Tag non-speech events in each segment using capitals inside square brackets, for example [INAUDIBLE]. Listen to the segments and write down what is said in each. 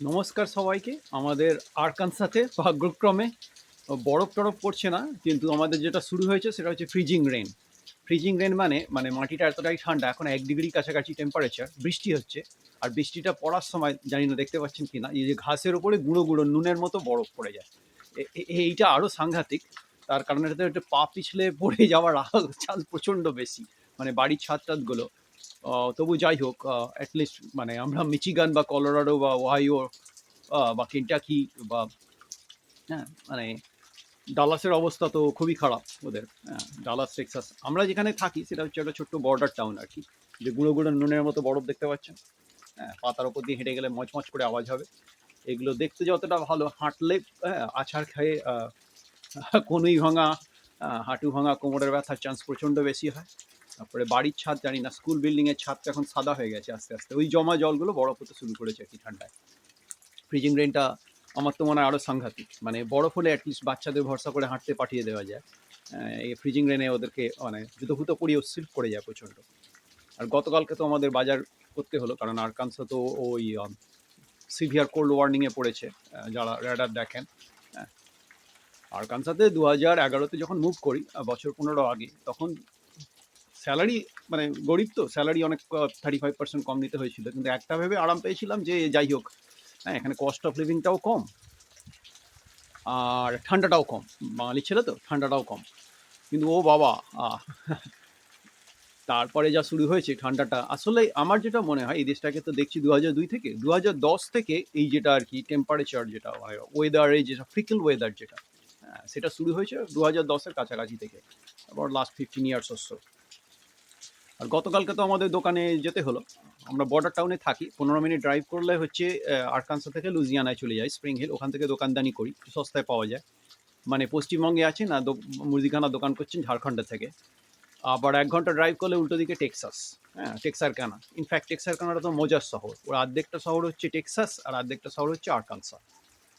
নমস্কার সবাইকে। আমাদের আরকানসাতে ভাগ্যক্রমে বরফ টরফ পড়ছে না, কিন্তু আমাদের যেটা শুরু হয়েছে সেটা হচ্ছে ফ্রিজিং রেন ফ্রিজিং রেন মানে মানে মাটিটা এতটাই ঠান্ডা, এখন এক ডিগ্রি কাছাকাছি টেম্পারেচার বৃষ্টি হচ্ছে। আর বৃষ্টিটা পড়ার সময়, জানি না দেখতে পাচ্ছেন কি না এই যে ঘাসের ওপরে গুঁড়ো গুঁড়ো নুনের মতো বরফ পড়ে যায়। এইটা আরও সাংঘাতিক, তার কারণে এটাতে একটা পা পিছলে পড়ে যাওয়ার চান্স প্রচণ্ড বেশি। মানে বাড়ির ছাদ টাদগুলো তবু যাই হোক অ্যাটলিস্ট মানে আমরা মিচিগান বা কলোরাডো বা ওহাইও বা কেন্টাকি বা হ্যাঁ মানে ডালাসের অবস্থা তো খুবই খারাপ ওদের হ্যাঁ ডালাস টেক্সাস আমরা যেখানে থাকি সেটা হচ্ছে একটা ছোট্ট বর্ডার টাউন আর কি যে গুঁড়ো গুঁড়ো নুনের মতো বরফ দেখতে পাচ্ছেন? হ্যাঁ পাতার ওপর দিয়ে হেঁটে গেলে মচমচ করে আওয়াজ হবে। এগুলো দেখতে যতটা ভালো হাঁটলে হ্যাঁ, আছাড় খেয়ে কনুই ভাঙা হাঁটু ভাঙা কোমরের ব্যথার চান্স প্রচণ্ড বেশি হয়। তারপরে বাড়ির ছাদ জানি না স্কুল বিল্ডিং এর ছাদ তো এখন সাদা হয়ে গেছে আস্তে আস্তে। ওই জমা জলগুলো বরফ হতে শুরু করেছে আর কি ঠান্ডায়। ফ্রিজিং রেনটা আমার তো মনে হয় আরও সাংঘাতিক। মানে বরফ হলে অ্যাটলিস্ট বাচ্চাদের ভরসা করে হাঁটতে পাঠিয়ে দেওয়া যায়। এই ফ্রিজিং রেনে ওদেরকে মানে জুতো ফুতো পরিয়ে স্লিপ করে যায় প্রচণ্ড। আর গতকালকে তো আমাদের বাজার করতে হলো, কারণ আরকানসা তো ওই সিভিয়ার কোল্ড ওয়ার্নিংয়ে পড়েছে যারা রেডার দেখেন। আরকানসাতে দু হাজার এগারোতে যখন মুভ করি বছর পনেরো আগে, তখন স্যালারি মানে গরিব তো স্যালারি অনেক থার্টি ফাইভ পার্সেন্ট কম দিতে হয়েছিল। কিন্তু একটা ভেবে আরাম পেয়েছিলাম যে যাই হোক হ্যাঁ এখানে কস্ট অফ লিভিংটাও কম আর ঠান্ডাটাও কম। বাঙালি ছেলে তো ঠান্ডাটাও কম। কিন্তু ও বাবা তারপরে যা শুরু হয়েছে ঠান্ডাটা আসলে আমার যেটা মনে হয় এই দেশটাকে তো দেখছি দু হাজার দুই থেকে দু হাজার দশ থেকে এই যেটা আর কি টেম্পারেচার যেটা হয় ওয়েদারে যেটা ফ্রিকেল ওয়েদার যেটা হ্যাঁ, সেটা শুরু হয়েছে দু হাজার দশের কাছাকাছি থেকে আবার লাস্ট ফিফটিন ইয়ার্স অসো আর গতকালকে তো আমাদের দোকানে যেতে হলো। আমরা বর্ডার টাউনে থাকি। পনেরো মিনিট ড্রাইভ করলে হচ্ছে আরকানসা থেকে লুজিয়ানায় চলে যাই স্প্রিং হিল ওখান থেকে দোকানদানি করি, সস্তায় পাওয়া যায়। মানে পশ্চিমবঙ্গে আছে না দো- মুদিখানা দোকান করছেন ঝাড়খণ্ডে থেকে। আবার এক ঘণ্টা ড্রাইভ করলে উল্টো দিকে টেক্সাস হ্যাঁ টেক্সারকানা ইনফ্যাক্ট টেক্সারকানাটা তো মজার শহর। ওর অর্ধেকটা শহর হচ্ছে টেক্সাস আর অর্ধেকটা শহর হচ্ছে আরকানসা।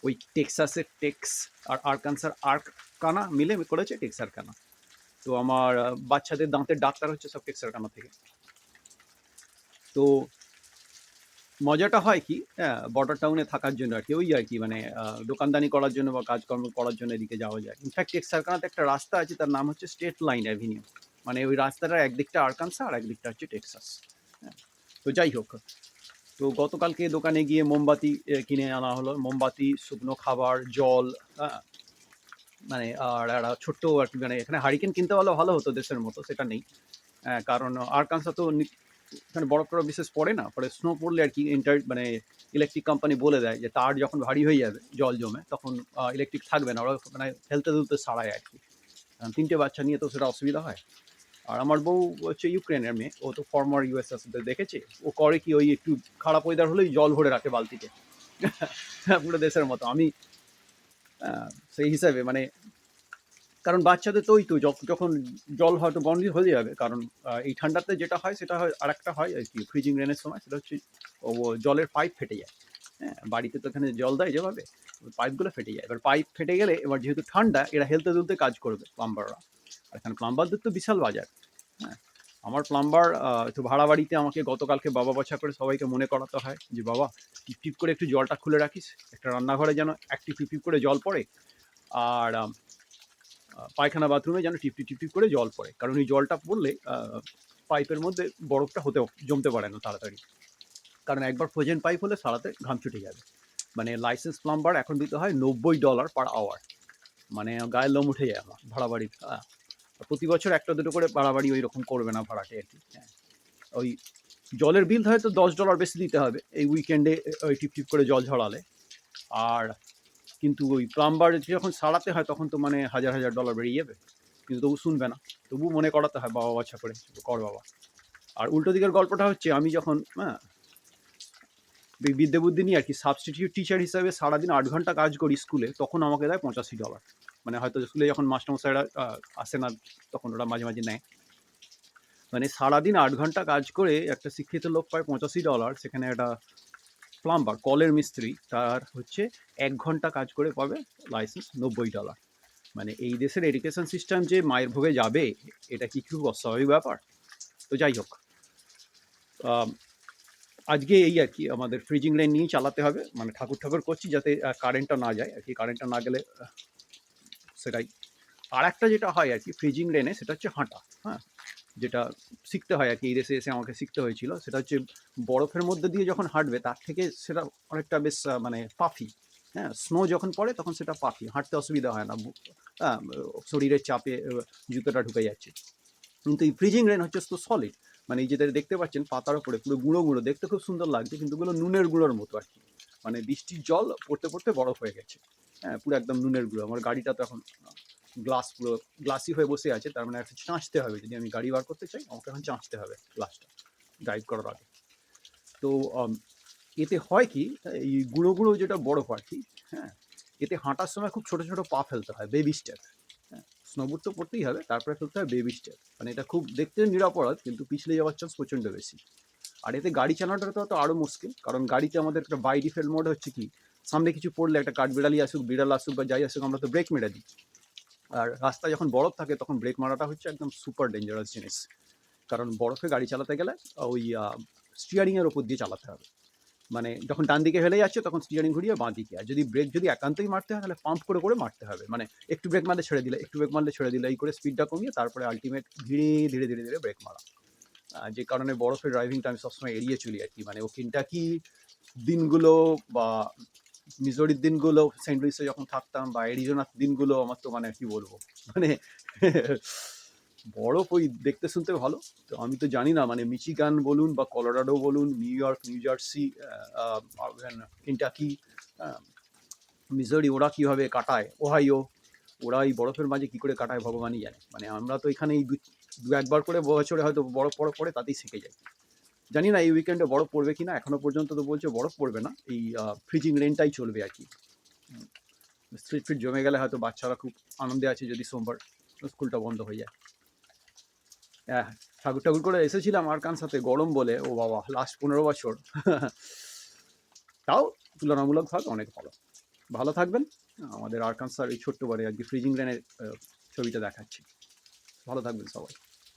ওই টেক্সাসের টেক্স আর আরকানসার আর্কানা মিলে করেছে টেক্সারকানা তো আমার বাচ্চাদের দাঁতের ডাক্তার হচ্ছে সব টেক্সারকানা থেকে। তো মজাটা হয় কি হ্যাঁ বর্ডার টাউনে থাকার জন্য আর কি, ওই আর কি মানে দোকানদানি করার জন্য বা কাজকর্ম করার জন্য এদিকে যাওয়া যায়। ইনফ্যাক্ট টেক্সারকানাতে একটা রাস্তা আছে, তার নাম হচ্ছে স্টেট লাইন অ্যাভিনিউ মানে ওই রাস্তাটার একদিকটা আরকানসা আর একদিকটা হচ্ছে টেক্সাস হ্যাঁ তো যাই হোক, তো গতকালকে দোকানে গিয়ে মোমবাতি কিনে আনা হলো। মোমবাতি, শুকনো খাবার, জল হ্যাঁ মানে আর একটা ছোট্ট আর কি মানে এখানে হারিকেন কিনতে পারলে ভালো হতো দেশের মতো, সেটা নেই। কারণ আরকানসা তো নি- এখানে বরফ টরফ বিশেষ পড়ে না, পরে স্নো পড়লে আর কি ইন্টার মানে ইলেকট্রিক কোম্পানি বলে দেয় যে তার যখন ভারী হয়ে যাবে, জল জমে, তখন ইলেকট্রিক থাকবে না, ওরা মানে হেলতে দুলতে সারায় আর কি। তিনটে বাচ্চা নিয়ে তো সেটা অসুবিধা হয়। আর আমার বউ হচ্ছে ইউক্রেনের মেয়ে, ও তো ফর্মার ইউএসএস দেখেছে, ও করে কি ওই একটু খারাপ ওয়েদার হলেই জল ভরে রাখে বালতিতে, [LAUGHS] পুরো দেশের মতো। আমি সেই হিসাবে মানে কারণ বাচ্চাদের তো ওই তো যখন জল হয়তো বন্ধ হয়ে যাবে, কারণ এই ঠান্ডাতে যেটা হয় সেটা হয় আর একটা হয়, আর কি ফ্রিজিং রেনের সময়, সেটা হচ্ছে ও জলের পাইপ ফেটে যায়। হ্যাঁ বাড়িতে তো এখানে জল দেয় যেভাবে পাইপগুলো ফেটে যায়। এবার পাইপ ফেটে গেলে এবার যেহেতু ঠান্ডা, এরা হেলতে দুলতে কাজ করবে প্লাম্বাররা আর এখানে প্লাম্বারদের তো বিশাল বাজার। হ্যাঁ আমার প্লাম্বার একটু ভাড়া বাড়িতে আমাকে গতকালকে বাবা বাছা করে সবাইকে মনে করাতে হয় যে, বাবা, টিপ টিপ করে একটু জলটা খুলে রাখিস। একটা রান্নাঘরে যেন একটি টিপ টিপ করে জল পড়ে আর পায়খানা বাথরুমে যেন টিপটি টিপটি করে জল পড়ে। কারণ এই জলটা পড়লে পাইপের মধ্যে বরফটা হতে জমতে পারে না তাড়াতাড়ি। কারণ একবার ফ্রোজেন পাইপ হলে সারাতে ঘাম ছুটে যাবে। মানে লাইসেন্স প্লাম্বার এখন দিতে হয় নব্বই ডলার পার আওয়ার মানে গায়ের লোম উঠে যায় আমার ভাড়া। আর প্রতি বছর একটা দুটো করে বাড়াবাড়ি ওই রকম করবে না ভাড়াটে আর কি হ্যাঁ। ওই জলের বিল হয়তো দশ ডলার বেশি দিতে হবে, এই উইকেন্ডে ওই টিপ টিপ করে জল ঝরালে। আর কিন্তু ওই প্লাম্বার যখন সারাতে হয় তখন তো মানে হাজার হাজার ডলার বেরিয়ে যাবে, কিন্তু তবু শুনবে না। তবু মনে করাতে হয়, বাবা বাচ্চা করে, কর বাবা। আর উল্টো দিকের গল্পটা হচ্ছে, আমি যখন হ্যাঁ বি- বিদ্যে বুদ্ধি নিয়ে আর কি সাবস্টিটিউট টিচার হিসাবে সারাদিন আট ঘণ্টা কাজ করি স্কুলে, তখন আমাকে দেয় পঁচাশি ডলার মানে হয়তো স্কুলে যখন মাস্টারমশাইরা আসে না তখন ওরা মাঝে মাঝে নেয়। মানে সারাদিন আট ঘণ্টা কাজ করে একটা শিক্ষিত লোক পায় পঁচাশি ডলার, সেখানে একটা প্লাম্বার, কলের মিস্ত্রি, তার হচ্ছে এক ঘণ্টা কাজ করে পাবে লাইসেন্স নব্বই ডলার। মানে এই দেশের এডুকেশন সিস্টেম যে মায়ের ভোগে যাবে, এটা কি খুব অস্বাভাবিক ব্যাপার? তো যাই হোক আজকে এই আর কি আমাদের ফ্রিজিং লাইন নিয়েই চালাতে হবে। মানে ঠাকুর ঠাকুর করছি যাতে কারেন্টটা না যায়। আর কি কারেন্টটা না গেলে সেটাই। আর একটা যেটা হয় আর কি ফ্রিজিং রেনে সেটা হচ্ছে হাঁটা হ্যাঁ? যেটা শিখতে হয় আর কি এই দেশে এসে আমাকে শিখতে হয়েছিল। সেটা হচ্ছে বরফের মধ্যে দিয়ে যখন হাঁটবে তার থেকে সেটা অনেকটা বেশ মানে পাফি হ্যাঁ? স্নো যখন পড়ে তখন সেটা পাফি হাঁটতে অসুবিধা হয় না হ্যাঁ, শরীরের চাপে জুতোটা ঢুকে যাচ্ছে। কিন্তু এই ফ্রিজিং রেন হচ্ছে তো সলিড মানে এই যেটা দেখতে পাচ্ছেন পাতার উপরে পুরো গুঁড়ো গুঁড়ো দেখতে খুব সুন্দর লাগছে কিন্তু ওগুলো নুনের গুঁড়োর মতো আর কি। মানে বৃষ্টির জল পড়তে পড়তে বরফ হয়ে গেছে। হ্যাঁ পুরো একদম নুনের গুঁড়ো। আমার গাড়িটা তো এখন গ্লাস পুরো গ্লাসি হয়ে বসে আছে। তার মানে একটা চাঁচতে হবে। যদি আমি গাড়ি বার করতে চাই, আমাকে এখন চাঁচতে হবে গ্লাসটা ড্রাইভ করার আগে। তো এতে হয় কি, এই গুঁড়ো গুঁড়ো যেটা বরফ আর কি হ্যাঁ এতে হাঁটার সময় খুব ছোটো ছোটো পা ফেলতে হয় বেবি স্টেপ হ্যাঁ স্নোবোর্ড তো পড়তেই হবে, তারপরে ফেলতে হয় বেবি স্টেপ মানে এটা খুব দেখতে নিরাপরাধ, কিন্তু পিছলে যাওয়ার চান্স প্রচণ্ড বেশি। আর এতে গাড়ি চালানোটা তো আরও মুশকিল, কারণ গাড়িতে আমাদের একটা বাই ডিফেল মোড হচ্ছে কি, সামনে কিছু পড়লে একটা কাঠ বিড়ালি আসুক, বিড়াল আসুক বা যাই আসুক, আমরা তো ব্রেক মেরে দিই। আর রাস্তায় যখন বরফ থাকে, তখন ব্রেক মারাটা হচ্ছে একদম সুপার ডেঞ্জারাস জিনিস। কারণ বরফে গাড়ি চালাতে গেলে ওই স্টিয়ারিংয়ের ওপর দিয়ে চালাতে হবে। মানে যখন ডান দিকে হেলে যাচ্ছে, তখন স্টিয়ারিং ঘুরিয়ে বাঁ দিকে আর যদি ব্রেক যদি একান্তই মারতে হয়, তাহলে পাম্প করে করে মারতে হবে। মানে একটু ব্রেক মারলে ছেড়ে দিলে, একটু ব্রেক মারলে ছেড়ে দিলে, এই করে স্পিডটা কমিয়ে তারপরে আলটিমেট ধীরে ধীরে ধীরে ধীরে ব্রেক মারা। যে কারণে বরফের ড্রাইভিংটা আমি সবসময় এড়িয়ে চলি আর কি। মানে ও কিনটাকি দিনগুলো বা মিজোরির দিনগুলো সেন্ট লুইসে যখন থাকতাম বা এরিজোনার দিনগুলো আমার তো মানে কি বলব। মানে বরফ ওই দেখতে শুনতে ভালো। তো আমি তো জানি না মানে মিচিগান বলুন বা কলোরাডো বলুন New York New Jersey Kentucky Missouri ওরা কীভাবে কাটায়? ওহাইও ওরা এই বরফের মাঝে কী করে কাটায় ভগবানই জানে। মানে আমরা তো এখানে এই দু একবার করে বছরে হয়তো বরফ বরফ পড়ে তাতেই শিখে যায়। জানি না এই উইকেন্ডে বরফ পড়বে কি না এখনও পর্যন্ত তো বলছে বরফ পড়বে না। এই ফ্রিজিং রেনটাই চলবে আর কি। স্ট্রিট ফিট জমে গেলে হয়তো বাচ্চারা খুব আনন্দে আছে যদি সোমবার স্কুলটা বন্ধ হয়ে যায়। হ্যাঁ ঠাকুর ঠাকুর করে এসেছিলাম আর কান সাথে? গরম বলে। ও বাবা লাস্ট পনেরো বছর। তাও তুলনামূলক তুলনামূলকভাবে অনেক ভালো। ভালো থাকবেন। আমাদের আরকানসার এই ছোট্ট বারে কি ফ্রিজিং রেনের ছবিটা দেখাচ্ছি। ভালো থাকবেন সবাই।